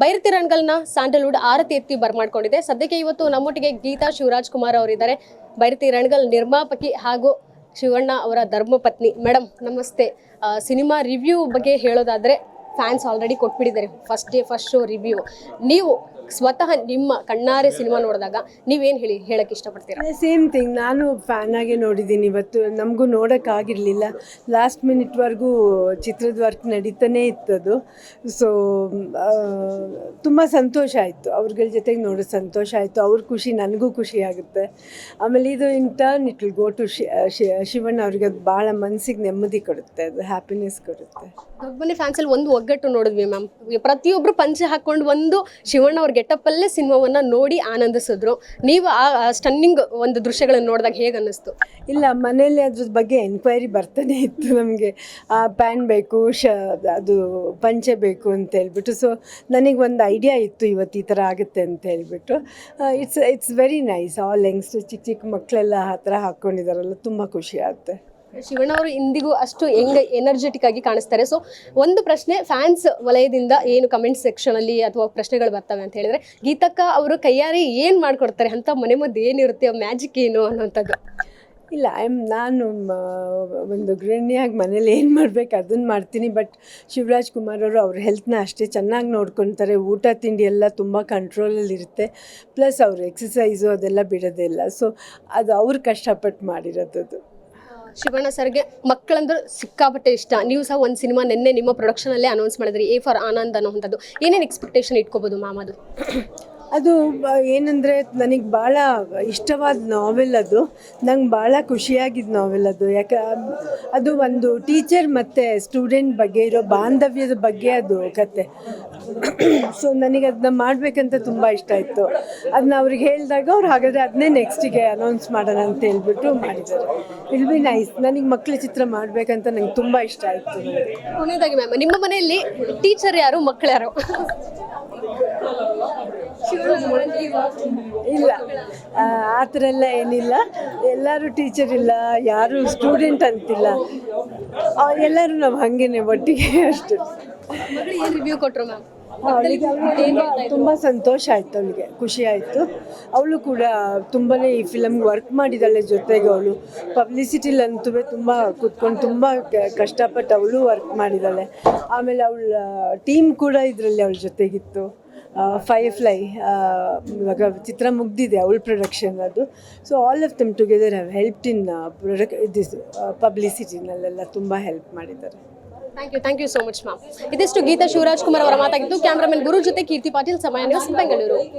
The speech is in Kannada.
ಬೈರತಿ ರಣ್ಗಳನ್ನ ಸ್ಯಾಂಡಲ್ವುಡ್ ಆರತಿ ಎತ್ತಿ ಬರ್ಮಾಡ್ಕೊಂಡಿದೆ ಸದ್ಯಕ್ಕೆ ಇವತ್ತು ನಮ್ಮೊಟ್ಟಿಗೆ ಗೀತಾ ಶಿವರಾಜ್ ಕುಮಾರ್ ಅವರಿದ್ದಾರೆ. ಬೈರತಿ ರಣಗಲ್ ನಿರ್ಮಾಪಕಿ ಹಾಗೂ ಶಿವಣ್ಣ ಅವರ ಧರ್ಮಪತ್ನಿ. ಮೇಡಮ್ ನಮಸ್ತೆ. ಸಿನಿಮಾ ರಿವ್ಯೂ ಬಗ್ಗೆ ಹೇಳೋದಾದರೆ fans already ಕೊಟ್ಬಿಟ್ಟಿದ್ದಾರೆ. First day first show review ನೀವು ಸ್ವತಃ ನಿಮ್ಮ ಕಣ್ಣಾರೆ ಸಿನಿಮಾ ನೋಡಿದಾಗ ನೀವೇನು ಹೇಳಿ ಹೇಳಕ್ಕೆ ಇಷ್ಟಪಡ್ತೀರಾ? ಸೇಮ್ ಥಿಂಗ್ ನಾನು ಫ್ಯಾನ್ ಆಗಿ ನೋಡಿದ್ದೀನಿ ಇವತ್ತು. ನಮಗೂ ನೋಡೋಕ್ಕಾಗಿರಲಿಲ್ಲ ಲಾಸ್ಟ್ ಮಿನಿಟ್ವರೆಗೂ ಚಿತ್ರದ ವರ್ಕ್ ನಡೀತಾನೇ ಇತ್ತದು. ಸೊ ತುಂಬ ಸಂತೋಷ ಆಯಿತು. ಅವ್ರಗಳ ಜೊತೆಗೆ ನೋಡೋ ಸಂತೋಷ ಆಯಿತು. ಅವ್ರ ಖುಷಿ ನನಗೂ ಖುಷಿ ಆಗುತ್ತೆ. ಆಮೇಲೆ ಇದು in turn it will go to Shivanna ಅವ್ರಿಗೆ ಅದು ಭಾಳ ಮನಸ್ಸಿಗೆ ನೆಮ್ಮದಿ ಕೊಡುತ್ತೆ. ಅದು ಹ್ಯಾಪಿನೆಸ್ ಕೊಡುತ್ತೆ. ಫ್ಯಾನ್ಸಲ್ಲಿ ಒಂದು ಒಗ್ಗಟ್ಟು ನೋಡಿದ್ವಿ ಮ್ಯಾಮ್. ಪ್ರತಿಯೊಬ್ಬರು ಪಂಚೆ ಹಾಕೊಂಡು ಒಂದು ಶಿವಣ್ಣ ಅವ್ರ ಗೆಟಪ್ಪಲ್ಲೇ ಸಿನಿಮಾವನ್ನ ನೋಡಿ ಆನಂದಿಸಿದ್ರು. ನೀವು ಆ ಸ್ಟನ್ನಿಂಗ್ ಒಂದು ದೃಶ್ಯಗಳನ್ನು ನೋಡಿದಾಗ ಹೇಗೆ ಅನ್ನಿಸ್ತು ಇಲ್ಲ, ಮನೆಯಲ್ಲಿ ಅದ್ರ ಬಗ್ಗೆ ಎನ್ಕ್ವೈರಿ ಬರ್ತಾನೆ ಇತ್ತು ನಮಗೆ. ಪ್ಯಾನ್ ಬೇಕು, ಶ, ಅದು ಪಂಚೆ ಬೇಕು ಅಂತ ಹೇಳ್ಬಿಟ್ಟು. ಸೊ ನನಗೆ ಒಂದು ಐಡಿಯಾ ಇತ್ತು ಇವತ್ತು ಈ ಥರ ಆಗುತ್ತೆ ಅಂತ ಹೇಳ್ಬಿಟ್ಟು. It's it's very nice all youngs ಚಿಕ್ಕ ಚಿಕ್ಕ ಮಕ್ಕಳೆಲ್ಲ ಆ ಥರ ಹಾಕ್ಕೊಂಡಿದ್ದಾರಲ್ಲ ತುಂಬ ಖುಷಿ ಆಗುತ್ತೆ. ಶಿವಣ್ಣ ಅವರು ಇಂದಿಗೂ ಅಷ್ಟು ಹೆಂಗ್ ಎನರ್ಜೆಟಿಕ್ ಆಗಿ ಕಾಣಿಸ್ತಾರೆ. ಸೊ ಒಂದು ಪ್ರಶ್ನೆ ಫ್ಯಾನ್ಸ್ ವಲಯದಿಂದ ಏನು ಕಮೆಂಟ್ ಸೆಕ್ಷನ್ ಅಲ್ಲಿ ಅಥವಾ ಪ್ರಶ್ನೆಗಳು ಬರ್ತವೆ ಅಂತ ಹೇಳಿದ್ರೆ, ಗೀತಕ್ಕ ಅವರು ಕೈಯಾರೆ ಏನ್ ಮಾಡ್ಕೊಡ್ತಾರೆ? ಅಂತ ಮನೆ ಮದ್ದು ಏನಿರುತ್ತೆ ಮ್ಯಾಜಿಕ್ ಏನು ಅನ್ನೋಂಥದ್ದು ಇಲ್ಲ ಐ ಆಮ್ ನಾನು ಒಂದು ಗೃಹಿಣಿಯಾಗಿ ಮನೇಲಿ ಏನು ಮಾಡಬೇಕು ಅದನ್ನು ಮಾಡ್ತೀನಿ. ಬಟ್ ಶಿವರಾಜ್ ಕುಮಾರ್ ಅವರು ಅವ್ರ ಹೆಲ್ತ್ನ ಅಷ್ಟೇ ಚೆನ್ನಾಗಿ ನೋಡ್ಕೊತಾರೆ. ಊಟ, ತಿಂಡಿ ಎಲ್ಲ ತುಂಬ ಕಂಟ್ರೋಲಲ್ಲಿ ಇರುತ್ತೆ. ಪ್ಲಸ್ ಅವರು ಎಕ್ಸಸೈಸು ಅದೆಲ್ಲ ಬಿಡೋದೇ ಇಲ್ಲ. ಸೊ ಅದು ಅವ್ರು ಕಷ್ಟಪಟ್ಟು ಮಾಡಿರೋದು ಅದು ಶಿವಣ್ಣ ಸರ್ಗೆ ಮಕ್ಕಳಂದ್ರೆ ಸಿಕ್ಕಾಪಟ್ಟೆ ಇಷ್ಟ. ನೀವು ಸಹ ಒಂದು ಸಿನಿಮಾ ನಿನ್ನೆ ನಿಮ್ಮ ಪ್ರೊಡಕ್ಷನಲ್ಲೇ ಅನೌನ್ಸ್ ಮಾಡಿದ್ರಿ ಎ ಫಾರ್ ಆನಂದ್ ಅನ್ನೋವಂಥದ್ದು. ಏನೇನು ಎಕ್ಸ್ಪೆಕ್ಟೇಷನ್ ಇಟ್ಕೋಬೋದು ಮ್ಯಾಮ್ ಅದು ಅದು ಏನಂದರೆ ನನಗೆ ಭಾಳ ಇಷ್ಟವಾದ ನಾವೆಲ್ ಅದು. ನಂಗೆ ಭಾಳ ಖುಷಿಯಾಗಿದ್ದ ನಾವೆಲ್ ಅದು. ಯಾಕೆ, ಅದು ಒಂದು ಟೀಚರ್ ಮತ್ತು ಸ್ಟೂಡೆಂಟ್ ಬಗ್ಗೆ ಇರೋ ಬಾಂಧವ್ಯದ ಬಗ್ಗೆ ಅದು ಕತೆ. ಸೊ ನನಗೆ ಅದನ್ನ ಮಾಡಬೇಕಂತ ತುಂಬ ಇಷ್ಟ ಇತ್ತು ಅದನ್ನ ಅವ್ರಿಗೆ ಹೇಳಿದಾಗ ಅವ್ರು ಹಾಗಾದರೆ ಅದನ್ನೇ ನೆಕ್ಸ್ಟಿಗೆ ಅನೌನ್ಸ್ ಮಾಡೋಣ ಅಂತ ಹೇಳ್ಬಿಟ್ಟು ಮಾಡಿದ್ದಾರೆ. ಇಲ್ ಬಿ ನೈಸ್ ನನಗೆ ಮಕ್ಕಳ ಚಿತ್ರ ಮಾಡಬೇಕಂತ ನಂಗೆ ತುಂಬ ಇಷ್ಟ ಆಯಿತು. ಕೊನೆಯದಾಗಿ ಮ್ಯಾಮ್ ನಿಮ್ಮ ಮನೆಯಲ್ಲಿ ಟೀಚರ್ ಯಾರು ಮಕ್ಕಳು ಯಾರು? ಇಲ್ಲ. ಆ ಥರ ಎಲ್ಲ ಏನಿಲ್ಲ. ಎಲ್ಲರೂ ಟೀಚರ್ ಇಲ್ಲ ಯಾರು ಸ್ಟೂಡೆಂಟ್ ಅಂತಿಲ್ಲ. ಎಲ್ಲರೂ ನಾವು ಹಾಗೇನೆ ಒಟ್ಟಿಗೆ ಅಷ್ಟು. ಏನು ರಿವ್ಯೂ ಕೊಟ್ಟರು ಮ್ಯಾಮ್ ಅವಳಿಗೆ ತುಂಬ ಸಂತೋಷ ಆಯಿತು ಅವಳಿಗೆ ಖುಷಿ ಆಯಿತು. ಅವಳು ಕೂಡ ತುಂಬಾ ಈ ಫಿಲಮ್ಗೆ ವರ್ಕ್ ಮಾಡಿದ್ದಾಳೆ ಜೊತೆಗೆ ಅವಳು. ಪಬ್ಲಿಸಿಟಿಲಂತೂ ತುಂಬ ಕೂತ್ಕೊಂಡು ತುಂಬ ಕಷ್ಟಪಟ್ಟು ಅವಳು ವರ್ಕ್ ಮಾಡಿದ್ದಾಳೆ. ಆಮೇಲೆ ಅವಳ ಟೀಮ್ ಕೂಡ ಇದರಲ್ಲಿ ಅವಳ ಜೊತೆಗಿತ್ತು. ಫೈವ್ ಫ್ಲೈ ಇವಾಗ ಚಿತ್ರ ಮುಗ್ದಿದೆ ಅವಳ ಪ್ರೊಡಕ್ಷನ್ ಅದು so all of them together have help in product this ಪಬ್ಲಿಸಿಟಿನಲ್ಲೆಲ್ಲ ತುಂಬ ಹೆಲ್ಪ್ ಮಾಡಿದ್ದಾರೆ. Thank you thank you so much ma'am Geetha Geetha Shivraj Kumar ಅವರ ಮಾತಾಗಿತ್ತು ಕ್ಯಾಮ್ರಾಮನ್ ಗುರು ಜೊತೆ ಕೀರ್ತಿ ಪಾಟೀಲ್, ಸಮಯ ನ್ಯೂಸ್, ಬೆಂಗಳೂರು.